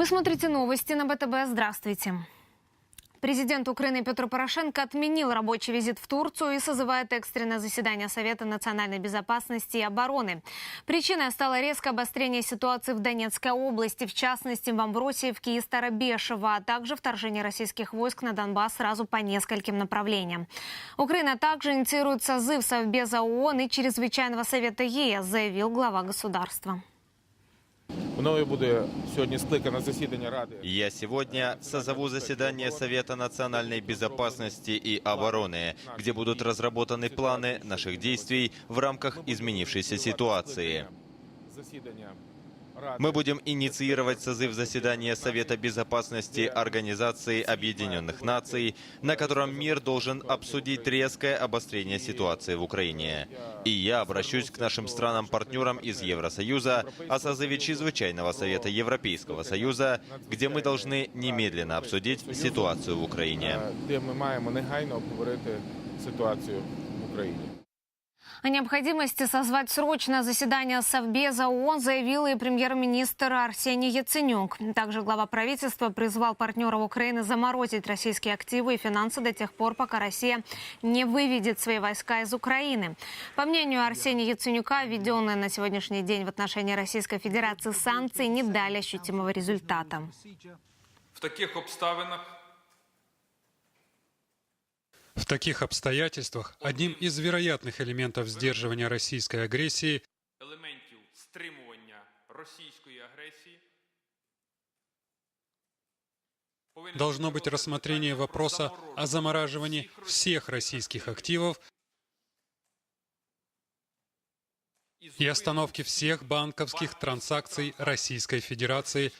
Вы смотрите новости на БТБ. Здравствуйте. Президент Украины Петр Порошенко отменил рабочий визит в Турцию и созывает экстренное заседание Совета национальной безопасности и обороны. Причиной стало резкое обострение ситуации в Донецкой области, в частности в Амбросиевке и Старобешево, а также вторжение российских войск на Донбасс сразу по нескольким направлениям. Украина также инициирует созыв Совбеза ООН и Чрезвычайного совета ЕС, заявил глава государства. Мною буде сьогодні скликане засідання Ради. Я сегодня созову заседание Совета национальной безопасности и обороны, где будут разработаны планы наших действий в рамках изменившейся ситуации. Засідання Ради. Мы будем инициировать созыв заседания Совета безопасности Организации Объединенных Наций, на котором мир должен обсудить резкое обострение ситуации в Украине. И я обращусь к нашим странам-партнерам из Евросоюза о созыве Чрезвычайного Совета Европейского Союза, где мы должны немедленно обсудить ситуацию в Украине. Е, де ми маємо негайно обговорити ситуацію в Україні. О необходимости созвать срочное заседание Совбеза ООН заявил и премьер-министр Арсений Яценюк. Также глава правительства призвал партнеров Украины заморозить российские активы и финансы до тех пор, пока Россия не выведет свои войска из Украины. По мнению Арсения Яценюка, введенные на сегодняшний день в отношении Российской Федерации санкции не дали ощутимого результата. В таких обставинах В таких обстоятельствах одним из вероятных элементов сдерживания российской агрессии елементів стримування російської агресії повинен должно быть рассмотрение вопроса о замораживании всех российских активов и остановке всех банковских транзакций Российской Федерации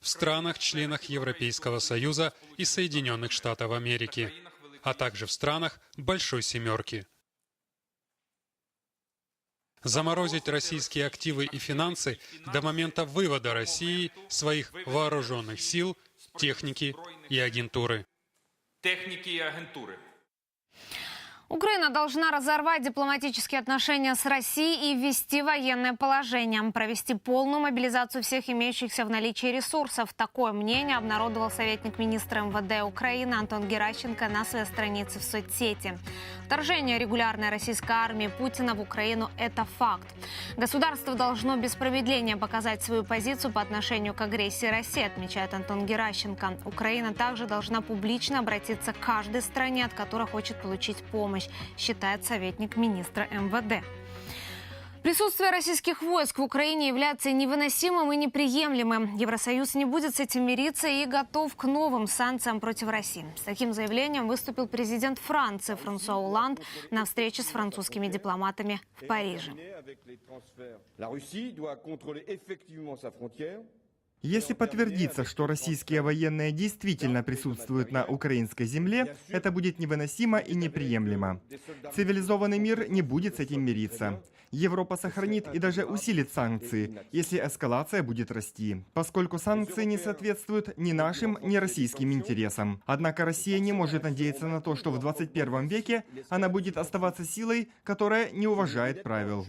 В странах-членах Европейского Союза и Соединенных Штатов Америки, а также в странах Большой Семерки. Заморозить российские активы и финансы до момента вывода России своих вооруженных сил, техники и агентуры. техніки і агентури. Украина должна разорвать дипломатические отношения с Россией и ввести военное положение, провести полную мобилизацию всех имеющихся в наличии ресурсов. Такое мнение обнародовал советник министра МВД Украины Антон Геращенко на своей странице в соцсети. Вторжение регулярной российской армии Путина в Украину – это факт. Государство должно без промедления показать свою позицию по отношению к агрессии России, отмечает Антон Геращенко. Украина также должна публично обратиться к каждой стране, от которой хочет получить помощь, считает советник министра МВД. Присутствие российских войск в Украине является невыносимым и неприемлемым. Евросоюз не будет с этим мириться и готов к новым санкциям против России. С таким заявлением выступил президент Франции Франсуа Олланд на встрече с французскими дипломатами в Париже. Если подтвердится, что российские военные действительно присутствуют на украинской земле, это будет невыносимо и неприемлемо. Цивилизованный мир не будет с этим мириться. Европа сохранит и даже усилит санкции, если эскалация будет расти, поскольку санкции не соответствуют ни нашим, ни российским интересам. Однако Россия не может надеяться на то, что в 21 веке она будет оставаться силой, которая не уважает правил.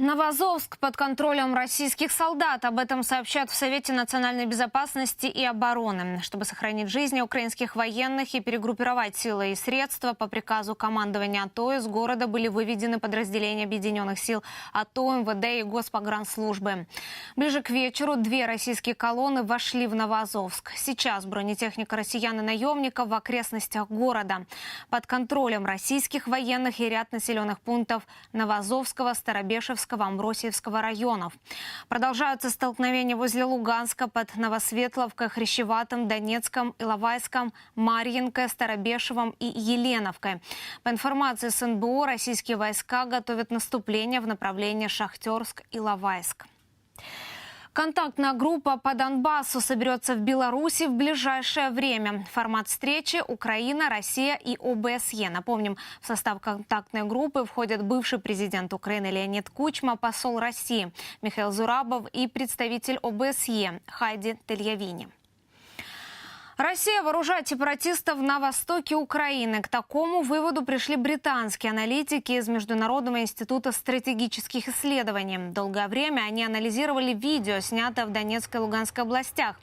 Новозовск под контролем российских солдат. Об этом сообщают в Совете национальной безопасности и обороны. Чтобы сохранить жизни украинских военных и перегруппировать силы и средства, по приказу командования АТО из города были выведены подразделения объединенных сил АТО, МВД и Госпогранслужбы. Ближе к вечеру две российские колонны вошли в Новозовск. Сейчас бронетехника россиян и наемников в окрестностях города. Под контролем российских военных и ряд населенных пунктов Новозовского, Старобешевского, Амбросиевского районов. Продолжаются столкновения возле Луганска под Новосветловкой, Хрящеватым, Донецком, Иловайском, Марьинкой, Старобешевым и Еленовкой. По информации с НБУ, российские войска готовят наступление в направлении Шахтерск-Иловайск. Контактная группа по Донбассу соберется в Беларуси в ближайшее время. Формат встречи – Украина, Россия и ОБСЕ. Напомним, в состав контактной группы входят бывший президент Украины Леонид Кучма, посол России Михаил Зурабов и представитель ОБСЕ Хайди Тельявини. Россия вооружает сепаратистов на востоке Украины. К такому выводу пришли британские аналитики из Международного института стратегических исследований. Долгое время они анализировали видео, снятое в Донецкой и Луганской областях.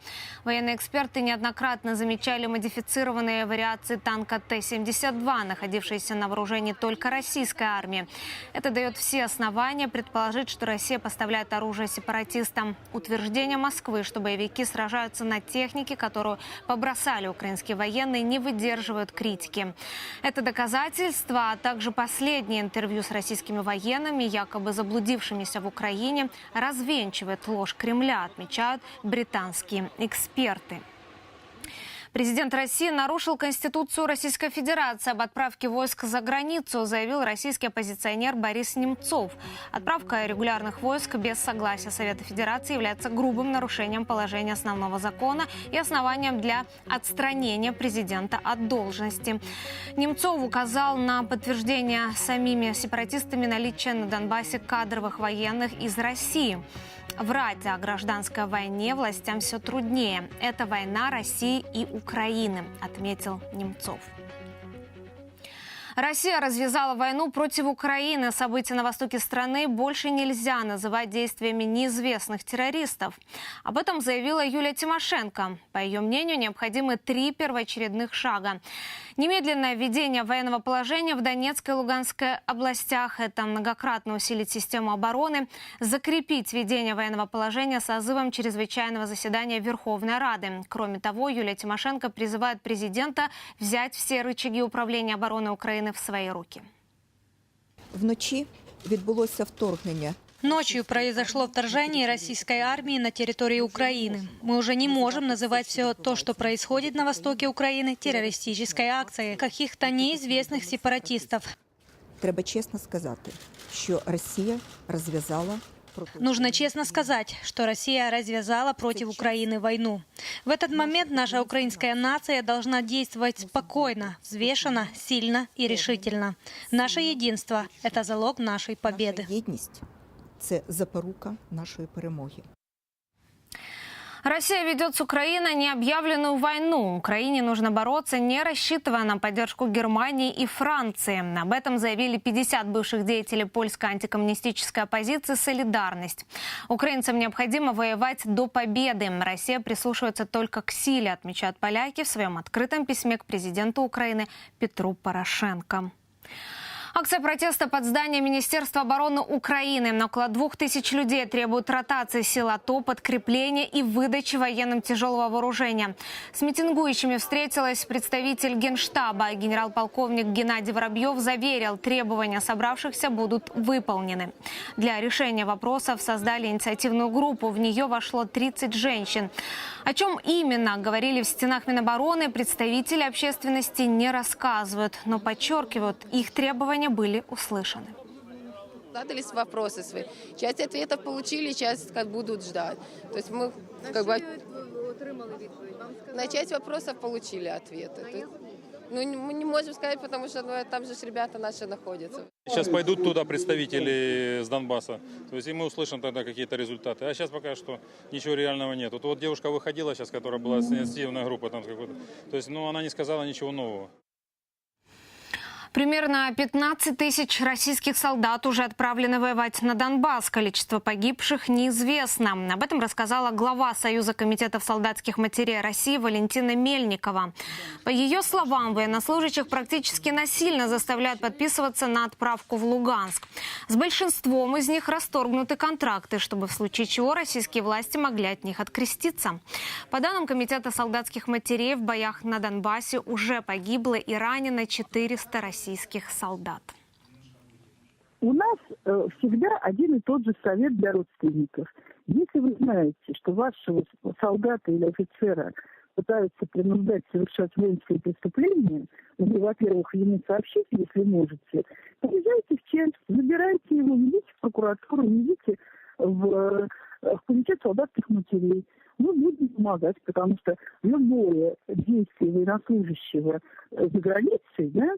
Военные эксперты неоднократно замечали модифицированные вариации танка Т-72, находившиеся на вооружении только российской армии. Это дает все основания предположить, что Россия поставляет оружие сепаратистам. Утверждение Москвы, что боевики сражаются на технике, которую побросали украинские военные, не выдерживают критики. Это доказательство, а также последнее интервью с российскими военными, якобы заблудившимися в Украине, развенчивает ложь Кремля, отмечают британские эксперты. Президент России нарушил Конституцию Российской Федерации об отправке войск за границу, заявил российский оппозиционер Борис Немцов. Отправка регулярных войск без согласия Совета Федерации является грубым нарушением положения основного закона и основанием для отстранения президента от должности. Немцов указал на подтверждение самими сепаратистами наличия на Донбассе кадровых военных из России. Врать о гражданской войне властям все труднее. Это война России и Украины, отметил Немцов. Россия развязала войну против Украины. События на востоке страны больше нельзя называть действиями неизвестных террористов. Об этом заявила Юлия Тимошенко. По ее мнению, необходимы три первоочередных шага. Немедленное введение военного положения в Донецкой и Луганской областях. Это многократно усилить систему обороны, закрепить введение военного положения созывом чрезвычайного заседания Верховной Рады. Кроме того, Юлия Тимошенко призывает президента взять все рычаги управления обороны України в свої руки. Вночі відбулося вторгнення. Ночью произошло вторжение российской армии на территории Украины. Мы уже не можем называть все то, что происходит на востоке Украины, террористической акцией каких-то неизвестных сепаратистов. Треба чесно сказати, що Росія розв'язала проти Нужно честно сказать, что Россия развязала против Украины войну. В этот момент наша украинская нация должна действовать спокойно, взвешенно, сильно и решительно. Наше единство – это залог нашей победы. Наша єдність це запорука нашої перемоги. Россия ведет с Украиной необъявленную войну. Украине нужно бороться, не рассчитывая на поддержку Германии и Франции. Об этом заявили 50 бывших деятелей польской антикоммунистической оппозиции «Солидарность». Украинцам необходимо воевать до победы. Россия прислушивается только к силе, отмечают поляки в своем открытом письме к президенту Украины Петру Порошенко. Акция протеста под зданием Министерства обороны Украины. Около двух тысяч людей требуют ротации сил АТО, подкрепления и выдачи военным тяжелого вооружения. С митингующими встретилась представитель Генштаба. Генерал-полковник Геннадий Воробьев заверил, требования собравшихся будут выполнены. Для решения вопросов создали инициативную группу. В нее вошло 30 женщин. О чем именно говорили в стенах Минобороны, представители общественности не рассказывают, но подчеркивают, их требования были услышаны. задались вопросы свои. Часть ответов получили, часть как будут ждать. То есть мы как бы на часть вопросов получили ответы. Ну, мы не можем сказать, потому что ну, там же ребята наши находятся. Сейчас пойдут туда представители с Донбасса. То есть и мы услышим тогда какие-то результаты. А сейчас пока что ничего реального нет. Вот, вот девушка выходила сейчас, которая была с инициативной группы там какой-то. То есть, ну, она не сказала ничего нового. Примерно 15 тысяч российских солдат уже отправлены воевать на Донбасс. Количество погибших неизвестно. Об этом рассказала глава Союза комитетов солдатских матерей России Валентина Мельникова. По ее словам, военнослужащих практически насильно заставляют подписываться на отправку в Луганск. С большинством из них расторгнуты контракты, чтобы в случае чего российские власти могли от них откреститься. По данным Комитета солдатских матерей, в боях на Донбассе уже погибло и ранено 400 российских солдат. У нас э, всегда один и тот же совет для родственников. Если вы знаете, что вашего солдата или офицера пытаются принуждать совершать воинские преступления, вы, во-первых, ему сообщите, если можете, приезжайте в ЧЕН, забирайте его, идите в прокуратуру, идите в, э, в комитет солдатских матерей. Мы будем помогать, потому что любое действие военнослужащего э, за границей, да,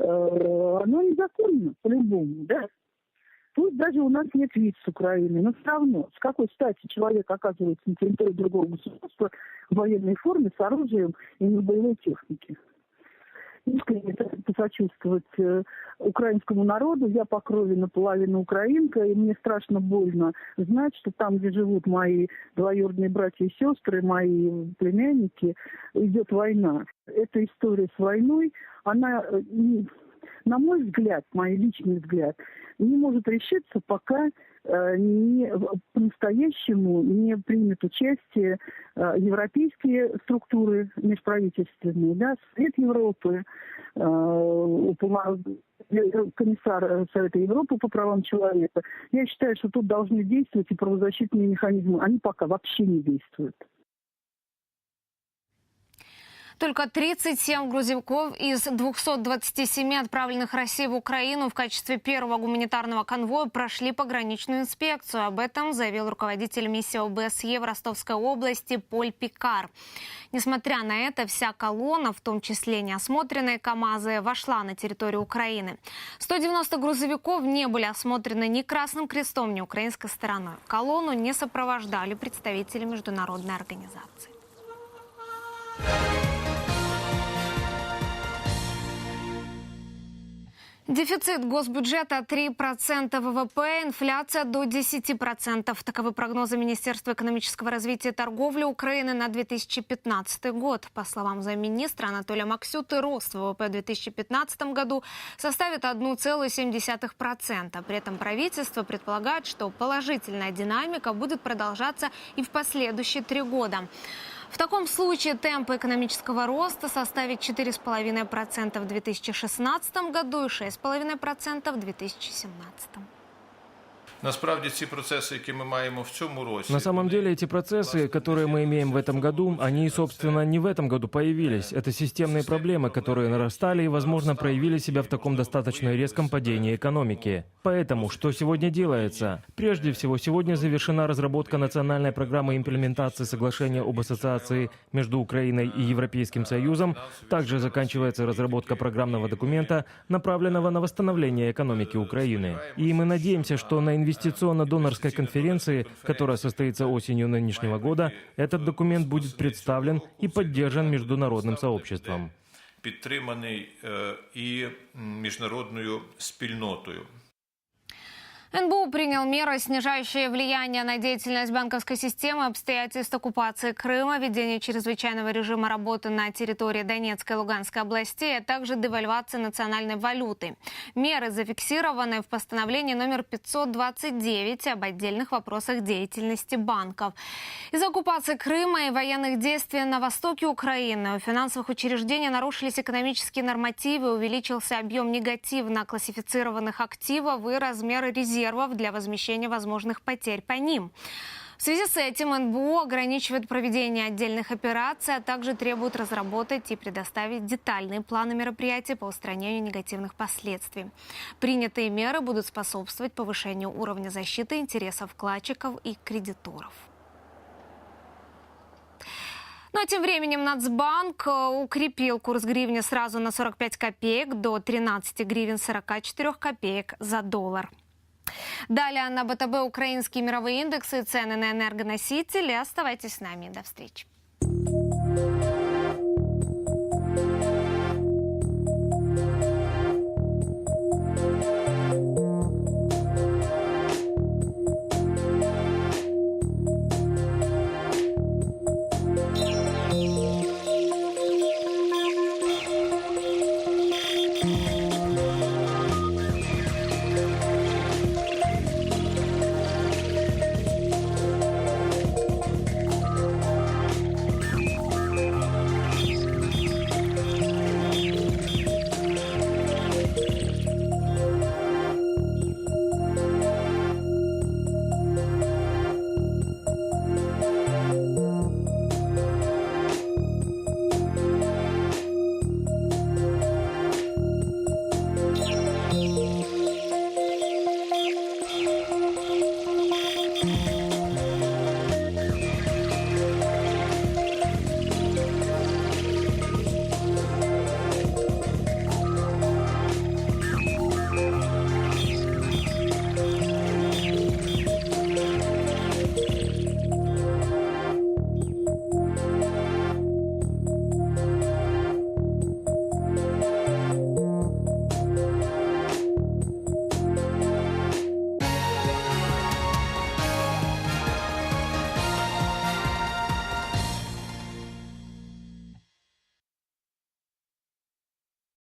оно незаконно по-любому, да. Пусть даже у нас нет виз с Украины, но все равно, с какой стати человек оказывается на территории другого государства в военной форме с оружием и на боевой технике? Искренне посочувствовать э, украинскому народу. Я по крови наполовину украинка, и мне страшно больно знать, что там, где живут мои двоюродные братья и сестры, мои племянники, идет война. Эта история с войной, она, э, на мой взгляд, мой личный взгляд, не может решиться, пока э, не по-настоящему не примет участие э, европейские структуры межправительственные, да, Совет Европы, э, комиссар Совета Европы по правам человека. Я считаю, что тут должны действовать и правозащитные механизмы. Они пока вообще не действуют. Только 37 грузовиков из 227 отправленных Россией в Украину в качестве первого гуманитарного конвоя прошли пограничную инспекцию. Об этом заявил руководитель миссии ОБСЕ в Ростовской области Поль Пикар. Несмотря на это, вся колонна, в том числе неосмотренные КАМАЗы, вошла на территорию Украины. 190 грузовиков не были осмотрены ни Красным Крестом, ни украинской стороной. Колонну не сопровождали представители международной организации. Дефицит госбюджета 3% ВВП, инфляция до 10%. Таковы прогнозы Министерства экономического развития и торговли Украины на 2015 год. По словам замминистра Анатолия Максюты, рост ВВП в 2015 году составит 1,7%. При этом правительство предполагает, что положительная динамика будет продолжаться и в последующие три года. В таком случае темпы экономического роста составит 4,5% в 2016 году и 6,5% в 2017. На самом деле эти процессы, которые мы имеем в этом году, они, собственно, не в этом году появились. Это системные проблемы, которые нарастали и, возможно, проявили себя в таком достаточно резком падении экономики. Поэтому, что сегодня делается? Прежде всего, сегодня завершена разработка национальной программы имплементации соглашения об ассоциации между Украиной и Европейским Союзом. Также заканчивается разработка программного документа, направленного на восстановление экономики Украины. И мы надеемся, что на инвестиционно-донорской конференции, которая состоится осенью нынешнего года, этот документ будет представлен и поддержан международным сообществом. підтриманий е, і м, міжнародною спільнотою. НБУ принял меры, снижающие влияние на деятельность банковской системы, обстоятельств оккупации Крыма, введение чрезвычайного режима работы на территории Донецкой и Луганской областей, а также девальвации национальной валюты. Меры зафиксированы в постановлении номер 529 об отдельных вопросах деятельности банков. Из-за оккупации Крыма и военных действий на востоке Украины у финансовых учреждений нарушились экономические нормативы, увеличился объем негативно классифицированных активов и размеры резервов для возмещения возможных потерь по ним. В связи с этим НБУ ограничивает проведение отдельных операций, а также требует разработать и предоставить детальные планы мероприятий по устранению негативных последствий. Принятые меры будут способствовать повышению уровня защиты интересов вкладчиков и кредиторов. Ну а тем временем Нацбанк э, укрепил курс гривны сразу на 45 копеек до 13 гривен 44 копеек за доллар. Далее на БТБ украинские мировые индексы, цены на энергоносители. Оставайтесь с нами. До встречи.